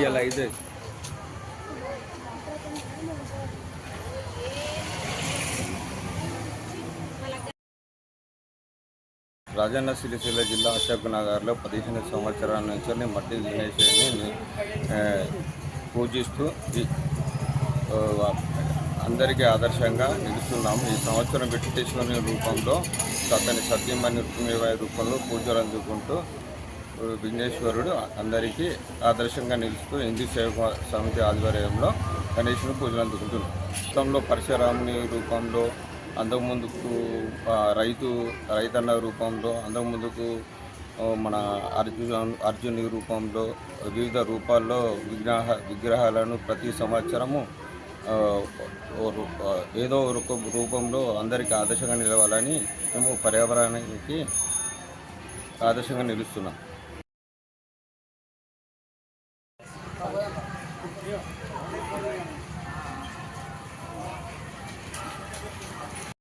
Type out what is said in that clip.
ఇలా ఇదే. రాజన్న సిరిసిల్ల జిల్లా అశోక్ నగర్లో పదిహేను సంవత్సరాల నుంచి మట్టి విఘ్నేశ్వరిని పూజిస్తూ అందరికీ ఆదర్శంగా నిలుస్తున్నాము. ఈ సంవత్సరం వెంకటేశ్వరుని రూపంలో అతని సత్యమణి రుక్మిణి రూపంలో పూజలు అందుకుంటూ విఘ్నేశ్వరుడు అందరికీ ఆదర్శంగా నిలుస్తూ హిందూ సేవ సమితి ఆధ్వర్యంలో గణేశుని పూజలు అందుకుంటున్నాం. గతంలో పరశురాముని రూపంలో అంతకుముందుకు రైతు రైతన్న రూపంలో అంతకుముందుకు మన అర్జున్ అర్జుని రూపంలో వివిధ రూపాల్లో విగ్రహ విగ్రహాలను ప్రతి సంవత్సరము ఏదో రూపంలో అందరికీ ఆదర్శంగా నిలవాలని మేము పర్యావరణానికి ఆదర్శంగా నిలుస్తున్నాం.